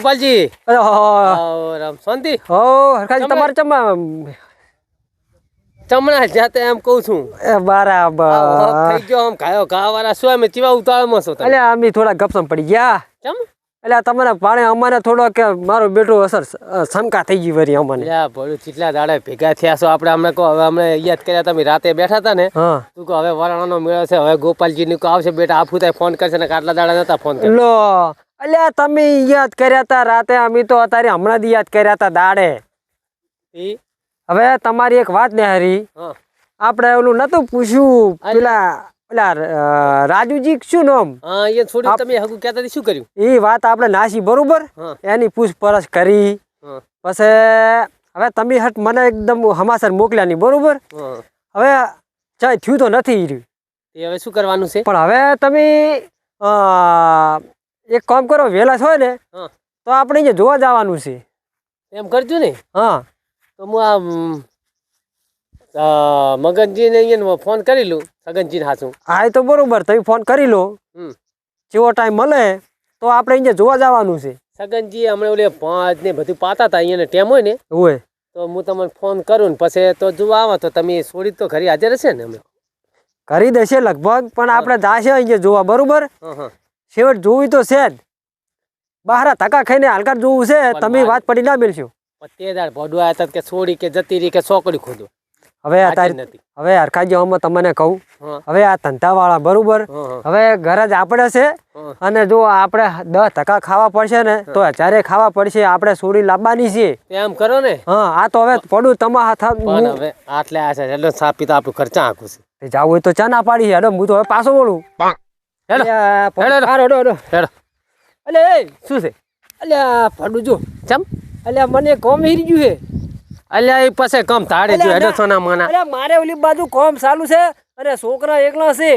ગોપાલજી. રામ. શાંતિ? હો હરખાજી તમારે ચમા ચમણા જાતે એમ કહું છું. એ બરાબર. થઈ ગયો આમ ગાયો ઘા વાળા શું અમે ચીવા ઉતાળમાં છો એટલે અમે થોડા ગપસમ પડી ગયા. ચમ? એટલે તમને પાણે અમારે થોડો કે મારો બેટું અસર શંકા થઈ ગઈ વરી અમને. ભળું ચીટલા દાડે ભેગા થયા છો. આપણે અમને કહો હવે અમને યાદ કર્યા તમે રાતે બેઠા હતા ને? તું કહો હવે વરાણાનો મેળો છે. હવે ગોપાલજી નું આવશે બેટા આફુ થાય ફોન કરશે ને આટલા દાડા નતા ફોન લો અલ્યા તમે યાદ કર્યા હતા રાતે? અમે તો અત્યારે હમણાં જ યાદ કર્યા હતા દાડે? હવે તમારી એક વાત ને હરી. આપણે ઓલું નતું પૂછ્યું પેલા પેલા રાજુજી શું નામ? હા એ થોડી તમે હગું કહેતા શું કર્યું? એ વાત આપણે નાસી બરોબર? એની પૂછપરછ કરી. પછી હવે તમે હટ મને એકદમ હમાસર મોકલ્યા નહીં બરોબર? હવે ચાય થયું તો નથી રહ્યું. એ હવે શું કરવાનું છે? પણ હવે તમે એક કામ કરો વહેલા છો ને તો આપણે અહીંયા જોવા જવાનું છે. એમ કરજો ને? હા. તો હું આ મગનજીને અહીંયા ફોન કરી લઉં સગનજીને હાથું હા એ તો બરોબર તમે ફોન કરી લો. હમ. જેવો ટાઈમ મળે તો આપણે અહીંયા જોવા જવાનું છે. સગનજી હમણાં ઓલે પાંચ ને બધું પાતા હતા અહીંયા ટેમ હોય ને હોય. તો હું તમને ફોન કરું ને પછી તો જોવા આવો તો તમે છોડી તો ઘરે હાજર હશે ને અમે કરી દેશે લગભગ પણ આપણે જાશે અહીંયા જોવા બરોબર? હા હા. છેવટ જોવી તો છે જ. બહાર ધક્કા ખાઈને હાલકા જોવું છે તમે વાત પડી ના મેળશો પણ તે દાડ ભડવા હતા કે છોડી કે જતી રહી કે છોકરી ખોદો હવે આ તારી હવે હરખાજી હું તમને કહું. હવે આ ધંધાવાળા બરોબર. હવે ઘર જ આપણે છે. અને જો આપણે દસ ટકા ખાવા પડશે ને તો હજારે ખાવા પડશે આપણે સોડી લાવવાની છે. એમ કરો ને. હા આ તો હવે પડું તમારા હાથ પણ હવે આટલે આ છે એટલે સાપી તો આપણું ખર્ચા આખું છે. જાવું હોય તો ચા ના પાડી છે હેડો હું તો હવે પાછો બોલું હેડો હેડો, હેડો. હેડો, હેડો. હેડો અલે શું છે? અલ્યા ફાડું જો. ચમ? અલ્યા મને કોમ હીરી ગયું છે. અલ્યા એ પાસે કમ તાડે જો હેડો સોના મોના. અલ્યા મારે ઓલી બાજુ કોમ ચાલુ છે અને છોકરા એકલા છે.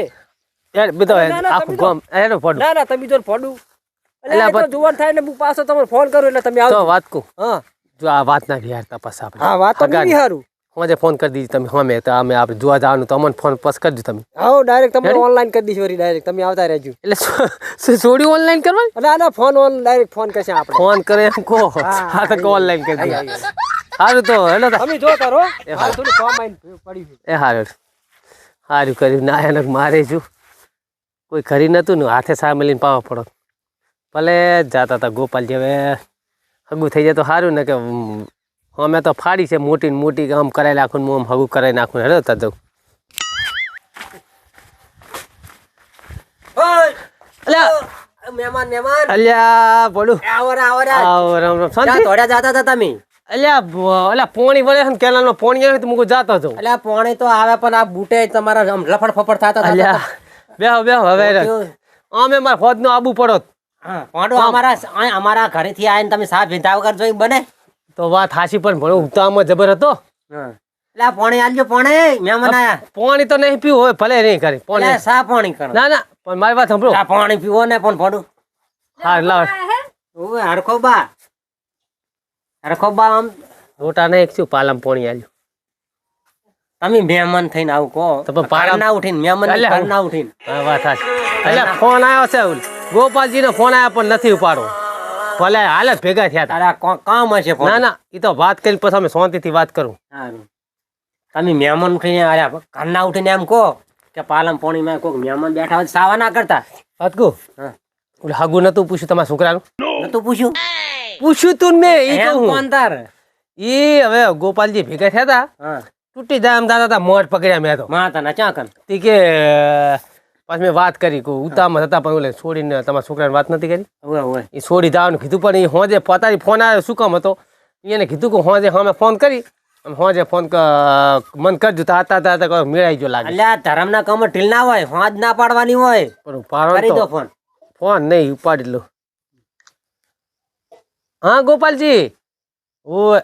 યાર આખું તો- હેડો ના ના તમે તો ફાડું અલ્યા, અલ્યા તો જુવાન થાય ને હું પાછો તમને ફોન કરું એટલે તમે તો આવો વાત કહું હા. જો આ વાત ના આપણે. હા વાત તો નહીં હોજે ફોન કરી દીધી તમે હમે તો અમે આપણે જોવા જવાનું તો અમને ફોન પસ કરજો તમે. આવો ડાયરેક્ટ તમને ઓનલાઈન કરી દઈશ વળી ડાયરેક્ટ તમે આવતા રહેજો. એટલે છોડી ઓનલાઈન કરવા? અને ના ફોન ઓન ડાયરેક્ટ ફોન કરશે આપણે. ફોન કરે એમ કહો. હા, તો તો ઓનલાઈન કરી દે. સારું તો હેલો તમે જો તારો હાલ થોડું કોમ આઈને પડ્યું એ હારું. સારું કર્યું. ના એને મારે છું કોઈ ખરી નતું ને હાથે સામે લઈને પાવા પડો. ભલે જાતા હતા ગોપાલજી હવે હગું થઈ જાય તો સારું ને કે અમે તો ફાડી છે મોટી ને મોટી આમ કરાવી નાખું હું આમ હગું કરાવી નાખું હેડો તા. અલ્યા! મહેમાન મહેમાન! અલ્યા પડું આવરા આવરા આવો રામ રામ શાંતિ? થોડા જતા હતા તમે. અલ્યા અલ્યા પોણી વળે છે ને પોણી આવે તો મુકું જાતો હતો એટલે પોણી તો આવે પણ આ બૂટે તમારા આમ લફડ ફફડ થતા અલ્યા બેહો બેહો હવે અમે મારા ફોજનો આબુ પડો. પોંડો અમારા અમારા ઘરેથી આવીને તમે સાફ ભીંધા વગર જોઈ બને. તો વાત હાસી પણ ભણો ઉતામાં જબર હતો. એટલે પાણી આલજો પાણી. મહેમાન આયા. પાણી તો નહીં પીવું હોય ભલે નહીં કરી પાણી. સા પાણી કરો? ના ના પણ મારી વાત સાંભળો. આ પાણી પીવો ને પણ પોડું હા લાવ. ઓય હરખો બા. હરખો બા આમ. રોટા નહીં છું પાલમ પાણી આલ્યું. તમે મહેમાન થઈને આવું કહો. તો પણ પાડા- ના ઉઠીને મહેમાન અલ્યા, ના ઉઠીને. વાત હાસી એટલે ફોન આવ્યો છે ગોપાલજીનો ફોન આવ્યો પણ નથી ઉપાડો ભલે હાલ જ ભેગા થયા તારા કામ હશે ના ના એ તો વાત કરી પછી અમે શાંતિથી વાત કરું. તમે મહેમાન ઉઠીને આયા ઘરના ઉઠીને એમ કહો કે પાલમ પોણીમાં કોઈક મહેમાન બેઠા હોય સાવા ના કરતા. વાત હા. ઓલે હગું નતું પૂછ્યું તમારા છોકરાનું? નતું પૂછ્યું? પૂછ્યું તું મેં એ કહું. એ હવે ગોપાલજી ભેગા થયા હતા હા. તૂટી જાય એમ દાદા મોઢ પકડ્યા મેં તો. માતા ના ચાકન. તે કે પાછી મેં વાત કરી ઉતામાં હતા પણ ઓલે છોડીને તમારા છોકરાને વાત નથી કરી? એ છોડી જવાનું કીધું પણ એ હોજે પોતાની ફોન આવ્યો શું કામ હતો? એને કીધું કે હોજે અમે ફોન કરી. અને હોજે ફોન મન કરજો તો આતા તા હતા મેળાઈ જો લાગે. અલ્યા ધરમના કામ ઢીલ ના હોય હોજ ના પાડવાની હોય. પણ પાડો તો. ફોન. ફોન નહીં ઉપાડી લો. હા ગોપાલજી. ઓ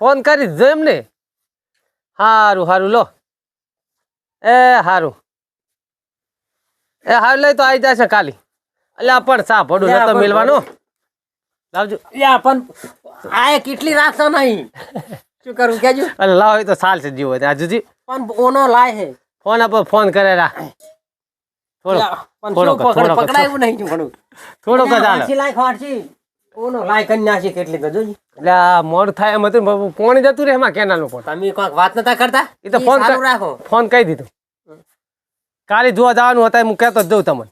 ફોન કરી દીધો એમને? સારું સારું લો. એ સારું એ હારું લઈ તો આવી જશે કાલી અલ્યા પણ સા ભડું નતો મેલવાનો. લાવજો. યા પણ આ કેટલી રાખતો નહીં? શું કરું કેજો. અલે લાવ તો સાલ છે જીવો ત્યાં જુજી પણ ઓનો લાય હે. ફોન પર ફોન થોડો પણ થોડો થોડો કર, પકડાયું નહીં થોડો કદ હાલે વાંચી લાય ખવાડશી ઓનો લાય કરી નાખી કેટલી જોજી એટલે આ મોડું થાય એમ હતું પોણી જતું રહે એમાં કેનાલનું તમે કોઈક વાત નતા કરતા? એ તો ફોન રાખો. ફોન કહી દીધો. કાલે જોવા જવાનું હતા હું કહેતો જ દઉં તમને.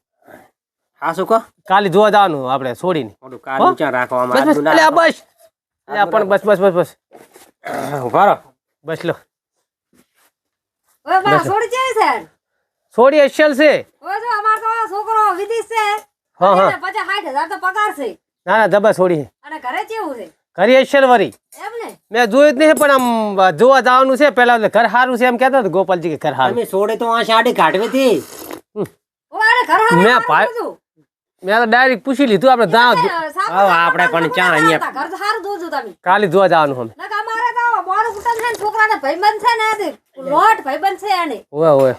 હા શું કહો? કાલે જોવા જવાનું આપણે છોડીને. બસ પણ બસ બસ બસ બસ. ઊભા બસ લો. છોડી કેવી છે છોડી અસલ છે. ઓય જો અમાર તો છોકરો વિદેશ છે. હા હા. પચાસ સાઠ હજાર તો પગાર છે. ના ના જબર છોડી અને ઘરે કેવું છે? ઘરે અસલ વરી એમ ને મેં જોયું જ નહીં પણ આમ જોવા જવાનું છે. પેલા ઘર સારું છે એમ કહેતો હતો ગોપાલજી કે ઘર સારું છોડે તો આ શાડી કાઢવી હતી. હારે મેં ભાઈ- મેં તો ડાયરેક્ટ પૂછી લીધું આપણે સાપુ આપણે પણ ચા અહીંયા- હતા. ઘર તો હારું જોજો તમે. કાલે જોવા જવાનું અમે. નકર અમારે તો બોર કુટુંબ છે ને છોકરાને ભાઈબંધ છે ને લોટ ભાઈબંધ છે એને ઓય ઓય.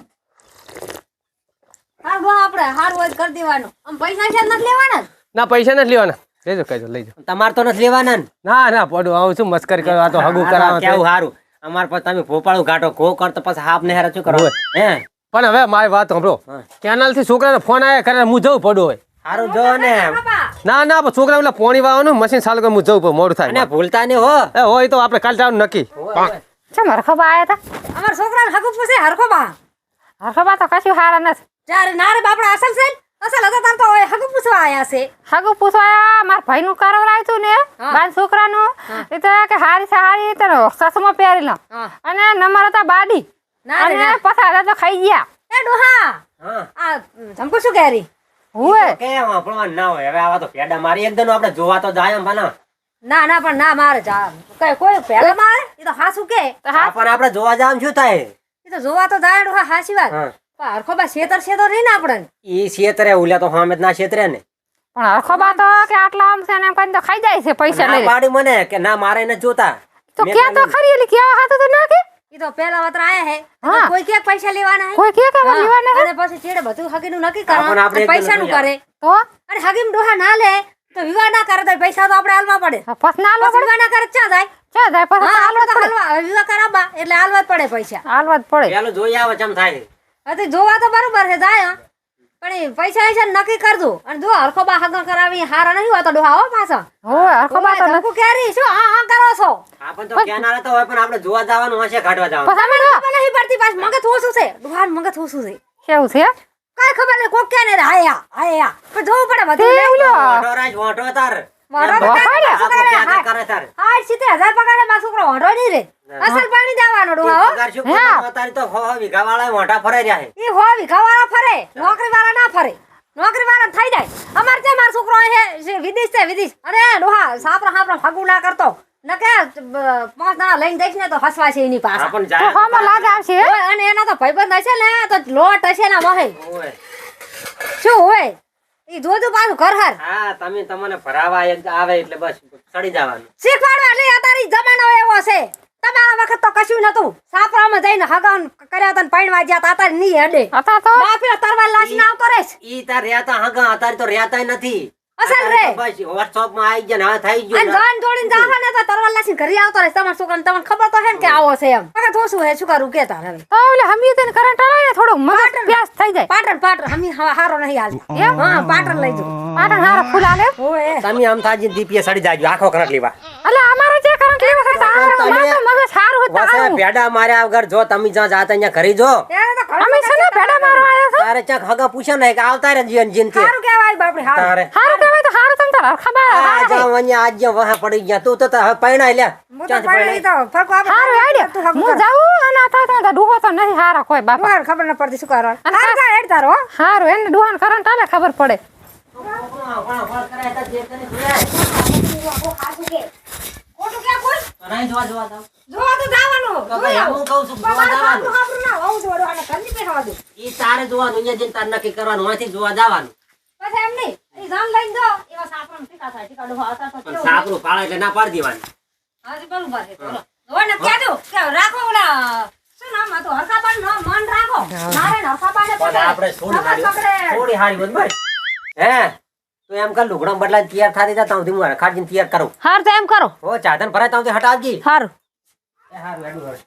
હારું આપણે હારું કરી દેવાનું. આમ પૈસા છે નથી લેવાના? ના પૈસા નથી લેવાના. લેજો કહેજો લઈ જાઓ તમારે તો નથી લેવાના ને? ના ના પડું આવું છું મસ્કરી આ તો હગું કરાવો કેવું સારું અમાર પર તમે ભોપાળું ઘાટો ઘો કરતો પછી હાફ ને હેરા શું કરો? હે? પણ હવે મારી વાત સાંભળો. કેનાલથી છોકરાને ફોન આવ્યા કરે હું જવું પડું હોય સારું જો ને. ના ના પણ છોકરા પેલા પોણી વાવવાનું મશીન ચાલુ કરે હું જવું પડે મોડું થાય. થાય ભૂલતા ને હો. એ હોય તો આપણે કાલ જવાનું નક્કી. ચમ હરખોબા આયા હતા અમારા છોકરાને હગું પૂછે હરખો બા હરખોબા તો કશું હારા નથી. ચારે નારે બાપડા અસલ છે અસલ હતા તો હગું પૂછવા આયા છે? હગું પૂછવા મારા ભાઈનું કરાવરાયું હતું ને બાન છોકરા નું એ તો કે હારી સારી તો સસમો પહેરી લો અને નમર હતા બાડી. ના અને પછા હતા તો ખાઈ ગયા. એ ડોહા! આ ધમકો શું કહે રહી કે વાપરવાનું ના હોય. હવે આવા તો પેડા મારી એકદમ આપણે જોવા તો જાય ભલા ના ના પણ ના મારે જા. કઈ કોઈ પહેલા મારે? એ તો હાસું કે. હા પણ આપણે જોવા જામ શું થાય? એ તો જોવા તો જાય ડોહા હાસી વાત. હા. હરખો બા શેતર શેતર રહી ને આપણે ઈ છેતરે ઉલ્યા તો હામે જ ના છેતરે ને. પણ હરખોબા તો કે આટલા આમ છે ને એમ કરીને તો ખાઈ જાય છે પૈસા લઈ પાડી મને કે ના મારે ન જોતા. તો કે તો ખરી એલી કેવા હાથું તો ના કે? ઈ તો પહેલા વતરા આયા હે. કોઈ કે પૈસા લેવાના હે? કોઈ કે કે લેવાના હે? અને પછી ચેડે બધું હગીનું નક્કી હા, પણ આપણે પૈસા નું કરે. તો? અને હગીમ ડોહા ના લે તો વિવાહ ના કરે તો પૈસા તો આપણે હાલવા પડે. પછી ના હાલવા વિવાહ ના કરે ચા ક્યાં જાય? પડે ચા જાય? પછી હાલવા પડે. વિવાહ કરાવવા એટલે હાલવા જ પડે પૈસા. હાલવા જ પડે. પેલો જોઈ આવે ચમ થાય. હા જોવા તો બરોબર છે જાય હા. પણ એ પૈસા છે ને નક્કી કરજો. અને જો હરખો બા હગા કરાવી હારા નહીં હોતા ડોહા હો પાછા. હરખો બા તો ક્યારી શું? હા હા કરો છો. આપણ તો કેનારે તો હોય પણ આપણે જોવા જવાનું હશે કાઢવા જવાનું. પછી પડતી મગજ છે. ડોહાનું મગજ ઓછું છે. કેવું છે? કઈ ખબર નહીં કોક ક્યાં ને હાયા હાયા પણ જોવું પડે બધું તાર. વાળા વાંઢા ફરાઈ રહ્યા છે. ઈ હો વીઘા વાળા ફરે. નોકરી વાળા ના ફરે. નોકરી વાળા થઈ જાય. અમારે ત્યાં મારો છોકરો જે વિદેશ છે વિદેશ. અને ડોહા સાપરા સાપરા ફગું ના કરતો. ન કે પાંચ દાણા લઈને જઈશ ને તો હસવા છે એની પાસે તો હોમાં આવશે અને એના તો ભાઈબંધ હશે ને તો લોટ હશે ને મહે શું હોય ઈ જોજો પાછું ઘર હાર. હા તમે તમને ભરાવા આવે એટલે બસ ચડી જવાનું. શીખવાડવા લે અતારી જમાનો એવો છે. તમારા વખત તો કશું નતું સાપરામાં જઈને હગાન કર્યા હતા પૈણવા જ્યાં તા અતારે ની હેડે. હતા તો બાપે તરવાર લાશીને આવતો રહેશ. ઈ તાર રહેતા હગા તો નથી. અસલ રે. બસ WhatsApp માં આવી ગયા ને હા થઈ અને ગયું ને. જોન જોડીને જાવ ને તો તરવાર લાશીને ઘરે આવતો રહેશ. તમાર છોકરાને તમને ખબર તો હે ને કે આવો છે એમ. ઓછું હે શું કરું? કે તાર હવે? તો ઓલે હમી તેને કરંટ આવે ને થોડું મગજ થઈ જાય. પાટણ પાટણ. હમી હારો નહીં હાલ. એમ? હા? પાટણ લઈ જો પાટણ હારો ફૂલ આલે ઓએ તમે આમ થાજી દીપીએ સડી જાજો આખો કરંટ લેવા. અલે અમારો જે કરંટ લેવા છે તારે મગજ સારું હોય વસે ભેડા માર્યા વગર જો તમે જ્યાં જાતા અહીંયા ઘરે જો. અમે છે ને ભેડા મારવા આયા છો? તારે ચક હગા પૂછે ને કે આવતા રે જીન જીન કે. સારું કહેવાય બાપડી હારું. હારું તો ખબર આ જાવ અહીંયા આજ જ્યાં વહા પડી ગયા તું તો હવે પૈણા લ્યા. હું તો પણ તો ફરકો હારું હું જાઉં અને આ તો ડૂહો તો નહીં હારા કોઈ બાપા. મારે ખબર ન પડતી શું કરવાનું. અને હારું કાંઈ હેડ તારો હારું એને ડૂહાને કરન તાને ખબર પડે. જોવા જવાનું. તારે જોવાનું અહીંયા જઈને તારે નક્કી કરવાનું અહીંથી જોવા જવાનું. પછી એમ નહીં. જાન લઈ દો. થાય હે. એમ કર બદલા તૈયાર થા દેતા તાઉથી હું હરખાડ તૈયાર કરું. હાર તો એમ કરો. હો ચાદન ભરાય તાઉથી હટાવજી. હારું. એ હારું